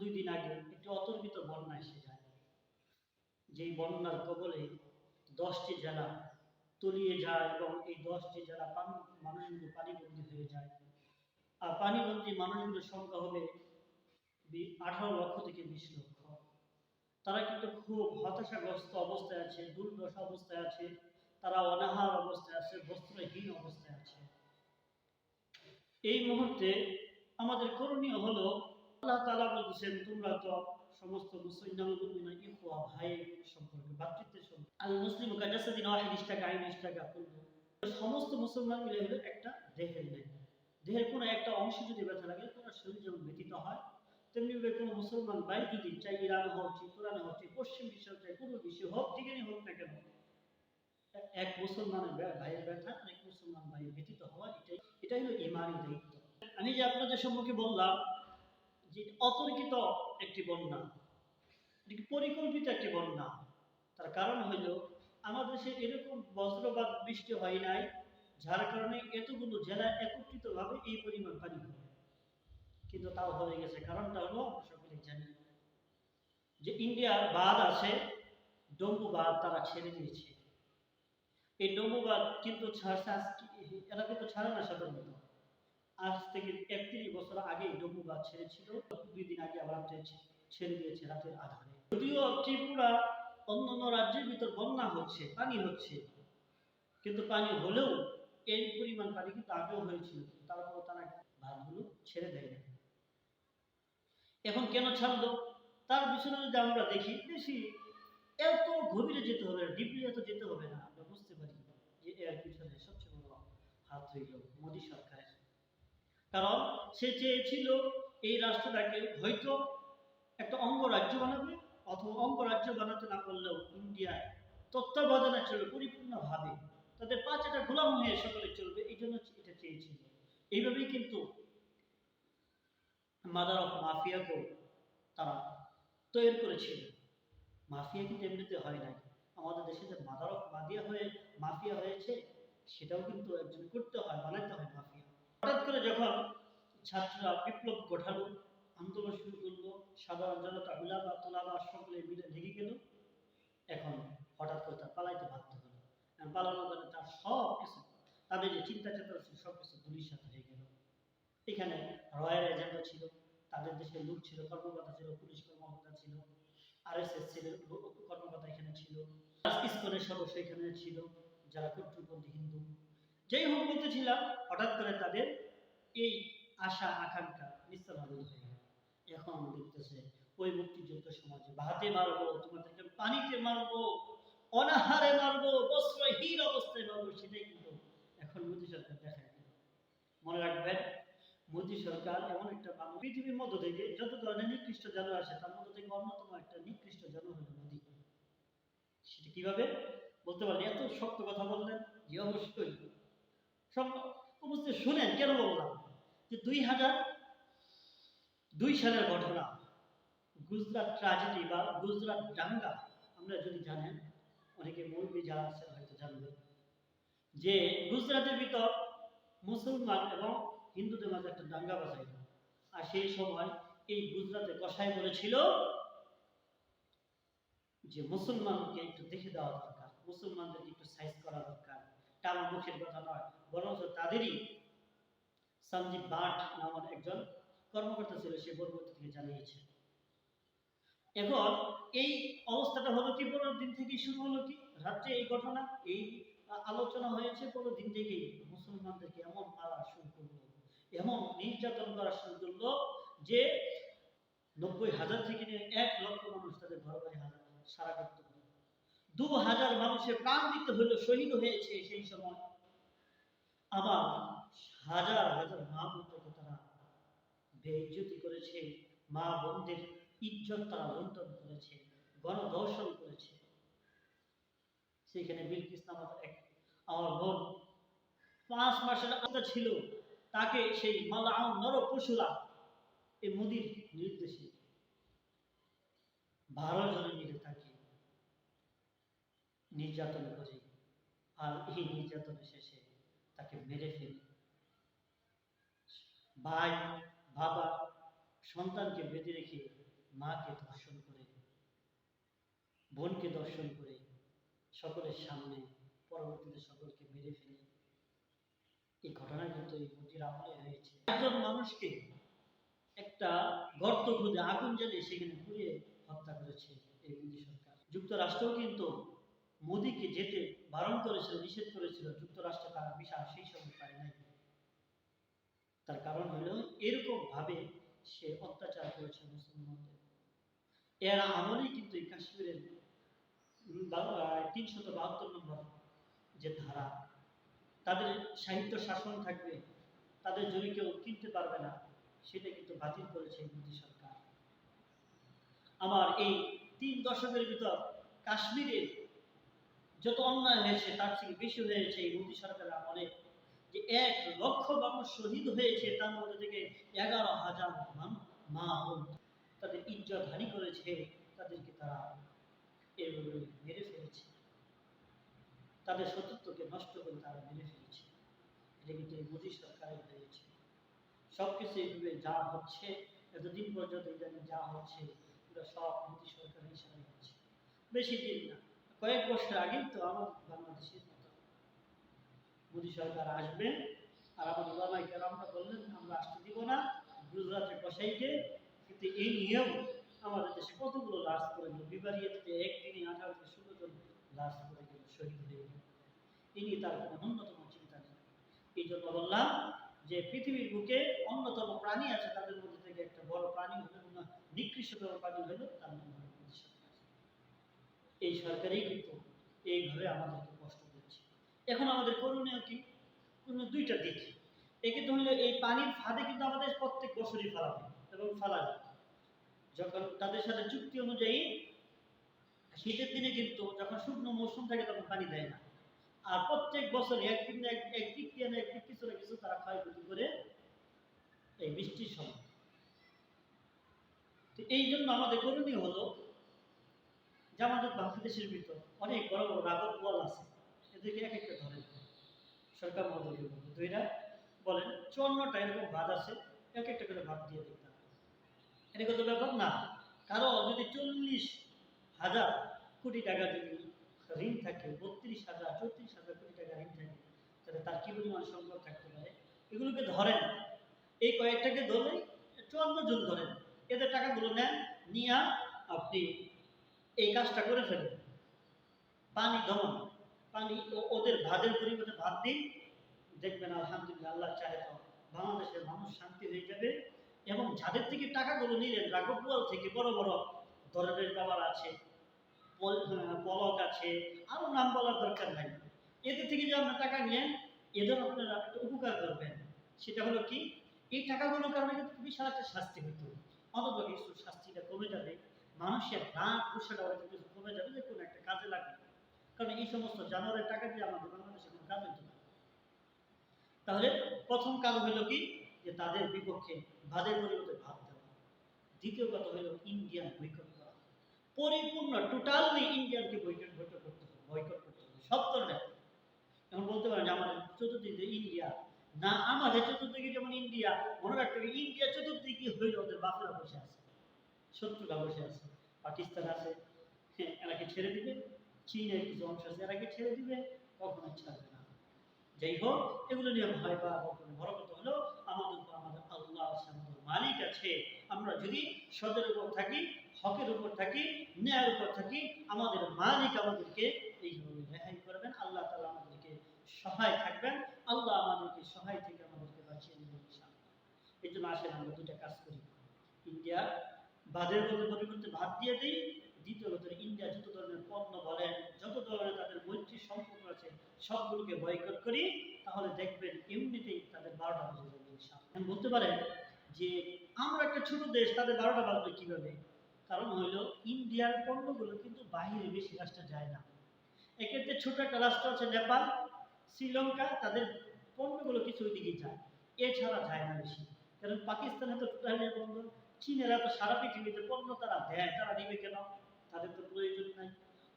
দুই দিন আগে একটি অতর্কিত বন্যা এসে যায়। যেই বন্যার কবলে দশটি জেলা তলিয়ে যায় এবং এই দশটি জেলা পানি, মানুষগুলো পানিবন্দী হয়ে যায়। আর পানিবন্দী মানুষগুলোর সংখ্যা হবে আঠারো লক্ষ থেকে বিশ লক্ষ। তারা কিন্তু খুব হতাশাগ্রস্ত অবস্থায় আছে, দুর্দশা অবস্থায় আছে, তারা অনাহার অবস্থায় আছে, বস্ত্রহীন অবস্থায় আছে। এই মুহূর্তে আমাদের করণীয় হলো আল্লাহ তাআলা বলছেন তোমরা তো সমস্ত মুসলিম ইখওয়া ভাই সম্পর্কে ভ্রাতৃত্বের সম্পর্কে। আল মুসলিম কাজাসাদিন ওয়াহিদ ইশতাকা আইন ইশতাকা কুল্লু সমস্ত মুসলমান মিলে হলো একটা দেহের নেই দেহের কোনো একটা অংশ যদি ব্যথা লাগে, তার শরীর যেমন ব্যতীত হয়, তেমনি ভাবে কোনো মুসলমান ভাই যদি চাই ইরান হোক চাই কোরআন হোক চাই পশ্চিম বিশ্ব চাই পূর্ব বিশ্ব হোক যেখানে হোক না কেন, এক মুসলমানের ভাইয়ের ব্যথা এক মুসলমান ভাইয়ের ব্যতীত হওয়া, এটাই এটাই হলো ইমানি দায়িত্ব। আমি যে আপনাদের সম্মুখে বললাম যে অতর্কিত একটি বন্যা, এটি পরিকল্পিত একটি বন্যা? তার কারণ হইল, আমাদের দেশে এরকম বজ্রপাত বৃষ্টি হয় নাই, যার কারণে এতগুলো জেলায় একত্রিতভাবে এই পরিমাণ পানি কিন্তু তাও হয়ে গেছে, কারণটা হলো সকলে জানি যে ইন্ডিয়ার বাঁধ আছে, ডম্বু বাঁধ তারা ছেড়ে দিয়েছে। এই ডম্বু বাঁধ কিন্তু এরা কিন্তু ছাড়ে না সাধারণত। আজ থেকে একত্রিশ বছর আগে বাঁধ ছেড়েছিল। দুই দিন আগে আবার ছেড়ে দিয়েছে রাতের আধারে। যদিও ত্রিপুরা অন্যান্য রাজ্যের ভিতর বন্যা হচ্ছে, পানি হচ্ছে, কিন্তু পানি হলেও এই পরিমাণ পানি কিন্তু আগেও হয়েছিল তারপর তারা বাঁধগুলো ছেড়ে দেয় এখন কেন ছাড়লো? তার পিছনে যদি আমরা দেখি বেশি এত গভীরে যেতে হবে না ডিপলি এত যেতে হবে না, আমরা বুঝতে পারি যে এর পিছনে সবচেয়ে বড় হাত হইল মোদী সরকারের কারণ সে চেয়েছিল এই রাষ্ট্রটাকে হয়তো একটা অঙ্গরাজ্য বানাবে অথবা অঙ্গরাজ্য বানাতে না পারলেও ইন্ডিয়ায় তত্ত্বাবধানে চলবে, পরিপূর্ণভাবে। তাদের পাঁচটা গোলাম হয়ে সকলে চলবে, এই জন্য এটা চেয়েছিল। এইভাবেই কিন্তু মাদার অফ মাফিয়াকেও তারা তৈরি করেছিল। মাফিয়া কিন্তু এমনিতে হয় নাই। আমাদের দেশে যে মাদার অফ মাদিয়া হয়ে মাফিয়া হয়েছে, সেটাও কিন্তু একজন করতে হয়, বানাইতে হয় মাফিয়া হঠাৎ করে যখন ছাত্ররা বিপ্লব আন্দোলন শুরু করল, সাধারণ জনতা সকলে মিলে গেল, এখন হঠাৎ করে তার পালাইতে বাধ্য হলো। এখন পালানোর কারণে তার সব কিছু তাদের যে চিন্তা চেতনা ছিল সব কিছু হয়ে গেল। এখানে রয়্যাল ছিল, তাদের দেশে লোক ছিল, কর্মকর্তা ছিল, পুলিশ কর্মকর্তা ছিল, আরএসএস ছিল, কর্মকর্তা এখানে ছিল ইসকনের সদস্য এখানে ছিল, যারা কট্টরপন্থী হিন্দু। যেই হোক ছিলাম হঠাৎ করে তাদের এই আশা, আকাঙ্ক্ষা নিস্তারণ হয়ে গেল। এখন দেখতেছে, ওই মুক্তিযুদ্ধ সমাজে ভাতে মারবো, তোমাদেরকে পানিতে মারবো, অনাহারে মারবো, বস্ত্রহীন অবস্থায় মারবো, সেটাই কিন্তু এখন মোদী সরকার দেখায় দিল মনে রাখবেন, মোদী সরকার এমন একটা মানুষ পৃথিবীর মধ্য থেকে যত ধরনের নিকৃষ্ট জানোয়ার আসে তার মধ্যে থেকে অন্যতম একটা নিকৃষ্ট জানোয়ার হলো মোদী। সেটা কীভাবে? বলতে পারেন, এত শক্ত কথা বললেন যে অবশ্যই সব শুনেন, কেন বললাম? যে দুই হাজার দুই সালের ঘটনা, গুজরাট ট্রাজেডি বা গুজরাট দাঙ্গা, আমরা যদি জানেন, অনেকে মৌলবী যারা আছে হয়তো জানবে যে গুজরাটের ভিতর মুসলমান এবং হিন্দুদের মাঝে একটা দাঙ্গা বাজাইল আর সেই সময় এই গুজরাটে কষাই বলেছিল যে মুসলমানকে একটু দেখে দেওয়া দরকার, মুসলমানদেরকে একটু সাইজ করা দরকার। টানা মুখের কথা নয়, বরঞ্চ তাদেরই সঞ্জীব বাট নামের একজন কর্মকর্তা ছিল, সে পরবর্তী থেকে জানিয়েছে। এখন এই অবস্থাটা হলো কি? পনেরো দিন থেকে শুরু হলো কি? রাত্রে এই ঘটনা, এই আলোচনা হয়েছে পনেরো দিন থেকেই মুসলমানদেরকে এমন মারা শুরু করল, এমন নির্যাতন করা শুরু করল যে নব্বই হাজার থেকে এক লক্ষ মানুষ তাদের ঘর বাড়ি হাজার সারা করতে। দু হাজার মানুষের প্রাণ দিতে হলো শহীদ হয়েছে সেই সময়। আবার হাজার হাজার মা বোনদেরকে তারা বেইজ্জতি করেছে, মা বোনদের ইজ্জত তারা লুণ্ঠন করেছে, গণধর্ষণ করেছে। সেখানে বিলকিস নামক এক, আমার বোন পাঁচ মাসের আদা ছিল, তাকে সেই মালাউ নর পশুরা এই মোদির নির্দেশে বারো জনে মিলে তাকে নির্যাতন করে আর এই নির্যাতনের শেষে তাকে মেরে ফেলে। ভাই, বাবা, সন্তানকে বেঁধে রেখে মাকে ধর্ষণ করে, বোনকে দর্শন করে সকলের সামনে, পরবর্তীতে সকলকে মেরে ফেলে। এই ঘটনা কিন্তু এই মোদির আমলে হয়েছে। একজন মানুষকে একটা গর্ত খুঁজে আগুন জ্বালিয়ে সেখানে পুড়িয়ে হত্যা করেছে এই মোদী সরকার। যুক্তরাষ্ট্রও কিন্তু মোদীকে যেতে বারণ করেছিল, নিষেধ করেছিল, যুক্তরাষ্ট্র তারা বিশাল, সেই সময় পায় নাই। তার কারণ হলো এরকম ভাবে সে অত্যাচার করেছে মুসলমানদের। এর আমলেই কিন্তু এই কাশ্মীরের তিনশত বাহাত্তর নম্বর যে ধারা, তাদের সাহিত্য শাসন থাকবে, তাদের জমি কেউ কিনতে পারবে না, সেটা কিন্তু বাতিল করেছে মোদী সরকার। আমার এই তিন দশকের ভিতর কাশ্মীরে যত অন্যায় হয়েছে, তার থেকে বেশি হয়েছে এই মোদী সরকারের আমলে। যে এক লক্ষ মানুষ শহীদ হয়েছে, তার মধ্যে থেকে এগারো হাজার মা বোন তাদের ইজ্জত হানি করেছে, তাদেরকে তারা এভাবে মেরে ফেলেছে। তাদের সতীত্বকে নষ্ট করে তারা মেরে ফেলেছে। এটা কিন্তু এই মোদী সরকারের হয়েছে। সব কিছু এইভাবে যা হচ্ছে, এতদিন পর্যন্ত যা হচ্ছে এগুলো সব মোদী সরকারের হিসাবে হচ্ছে। বেশি দিন না। কয়েক বছর আগেই তো আমার বাংলাদেশের মতো মোদী সরকার আসবে আর আমার ওলামাই কেরামরা বললেন, আমরা আসতে দিব না, গুজরাটের কসাইকে। কিন্তু এই নিয়েও আমাদের দেশে কতগুলো লাশ করে গেল? বিবারিয়াতে একদিনে আঠারো থেকে ষোলো জন লাশ করে গেল শহীদ হয়ে। গেল এই নিয়ে তার কোনো ন্যূনতম চিন্তা নেই। এই জন্য বললাম যে পৃথিবীর বুকে অন্যতম প্রাণী আছে, তাদের মধ্যে থেকে একটা বড় প্রাণী হলো নিকৃষ্টতম প্রাণী হলো তার নাম হলো মোদী সরকার এই সরকারই কিন্তু এইভাবে আমাদেরকে কষ্ট দিচ্ছে। এখন আমাদের করণীয় কি? করণীয় দুইটা দিক। একে তো হলো এই পানির ফাঁদে কিন্তু আমাদের প্রত্যেক বছরই ফেলাবে এবং ফেলাবে যখন তাদের সাথে চুক্তি অনুযায়ী শীতের দিনে কিন্তু যখন শুকনো মৌসুম থাকে তখন পানি দেয় না। আর প্রত্যেক বছর একদিন না এক এক দিক দিয়ে না এক কিছু না কিছু তারা ক্ষয়ক্ষতি করে এই বৃষ্টির সময়। তো এই জন্য আমাদের করণীয় হলো আমাদের বাংলাদেশের ভিতর অনেক বড় বড় রাগত বল আছে। এদেরকে এক একটা ধরেন সরকার মহোদয়কে বলবে দুইটা বলেন, চুয়ান্নটা এরকম ভাত আছে, এক একটা করে ভাত দিয়ে দিতে হবে এটা কত ব্যাপার না। কারও যদি চল্লিশ হাজার কোটি টাকা যদি ঋণ থাকে, বত্রিশ হাজার, চৌত্রিশ হাজার কোটি টাকা ঋণ থাকে, তাহলে তার কি পরিমাণ সংকট থাকতে পারে? এগুলোকে ধরেন। এই কয়েকটাকে ধরে চুয়ান্ন জন ধরেন। এদের টাকাগুলো নেন, নিয়ে আপনি এই কাজটা করে ফেলে পানি দমন, পানি ওদের ভাতের পরিবর্তে ভাত দিন। দেখবেন আলহামদুলিল্লাহ আল্লাহ চাহে তো বাংলাদেশের মানুষ শান্তি হয়ে যাবে এবং যাদের থেকে টাকাগুলো নিলেন রাঘবপুয়াল থেকে বড় বড় ধরনের খাবার আছে, পল- পলক আছে আরও নাম বলার দরকার নাই। এদের থেকে যে আপনার টাকা নিয়ে এদের আপনারা একটা উপকার করবেন। সেটা হলো কি, এই টাকাগুলোর কারণে কিন্তু বিশাল একটা শাস্তি হতো অন্তত কিছু শাস্তিটা কমে যাবে। মানুষের রাগ কুসাটা হয়তো কিছু কমে যাবে, যে কোনো একটা কাজে লাগবে। কারণ এই সমস্ত জানোয়ারের টাকা দিয়ে আমাদের বাংলাদেশে কোনো কাজ হতো না তাহলে প্রথম কাজ হলো কি? যে তাদের বিপক্ষে ভাতের পরিবর্তে ভাত দেওয়া। দ্বিতীয় কথা হলো ইন্ডিয়ান বৈকট করা। পরিপূর্ণ টোটালি ইন্ডিয়ানকে বৈকট বৈকট করতে হবে, বয়কট করতে হবে। সব ধরনের। এখন বলতে পারেন যে আমাদের চতুর্দিকে ইন্ডিয়া। না, আমাদের চতুর্দিকে যেমন ইন্ডিয়া, মনে রাখতে হবে ইন্ডিয়া চতুর্দিকে হইলে ওদের বাপেরা বসে আছে, শত্রুরা বসে আছে। পাকিস্তান আছে হ্যাঁ এরাকে ছেড়ে দিবে, চীনের কিছু অংশ আছে, এরাকে ছেড়ে দিবে, কখনো ছাড়বে না। যাই হোক, এগুলো নিয়ে ভয় পাওয়া, কখনো বড় কথা হলো আমাদের উপর আমাদের আল্লাহ আছে আমাদের মালিক আছে। আমরা যদি সদের উপর থাকি, হকের উপর থাকি, ন্যায়ের উপর থাকি, আমাদের মালিক আমাদেরকে এইভাবে রেহাই করবেন, আল্লাহ তালা আমাদেরকে সহায় থাকবেন, আল্লাহ আমাদেরকে সহায় থেকে আমাদেরকে বাঁচিয়ে নেবেন। এই জন্য আসেন আমরা দুটা কাজ করি। ইন্ডিয়া ভাতের বদলে পরিবর্তে ভাত দিয়ে দিই। দ্বিতীয় কথা ইন্ডিয়া যত ধরনের পণ্য বলেন, যত ধরনের তাদের মৈত্রী সম্পর্ক আছে, সবগুলোকে বয়কট করি, তাহলে দেখবেন এমনিতেই তাদের বারোটা বাজে যাবে বলতে পারেন যে, আমরা একটা ছোট দেশ, তাদের বারোটা বাজবে কীভাবে? কারণ হইল ইন্ডিয়ার পণ্যগুলো কিন্তু বাইরে বেশি রাষ্ট্রে যায় না। এক্ষেত্রে ছোট একটা রাষ্ট্র আছে নেপাল, শ্রীলঙ্কা, তাদের পণ্যগুলো কিছু ওইদিকে যায়। এছাড়া যায় না বেশি। কারণ পাকিস্তানে তো টোটালি বন্ধ চীনেরা তো সারা পৃথিবীতে পণ্য তারা দেয়, তারা নিবে কেন? তাদের তো প্রয়োজন নাই।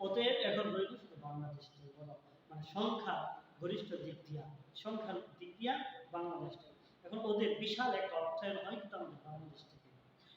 অতএব এখন রইল শুধু বাংলাদেশটাই বলো। মানে সংখ্যা গরিষ্ঠ দিক দিয়া, সংখ্যার দিক দিয়া বাংলাদেশটাই এখন ওদের বিশাল একটা অর্থায়ন হয় কিন্তু আমাদের বাংলাদেশ থেকে।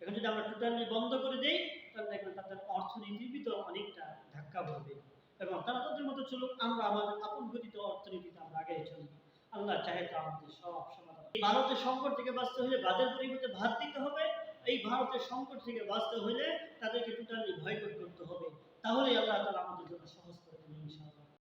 এখন যদি আমরা টোটালি বন্ধ করে দিই, তাহলে দেখবেন তাদের অর্থনীতির ভিতর অনেকটা ধাক্কা পড়বে। এবং তারা তাদের মতো চলুক, আমরা আমাদের আপন গতিত অর্থনীতিতে আমরা আগে চলব আল্লাহ চাহে তো আমাদের সব সমাধান। ভারতের সংকট থেকে বাঁচতে হলে বাজার পরিবর্তে ভাত দিতে হবে। এই ভারতের সংকট থেকে বাঁচতে হইলে তাদেরকে টোটালি ভয় করতে হবে। তাহলেই আল্লাহ তালা আমাদের জন্য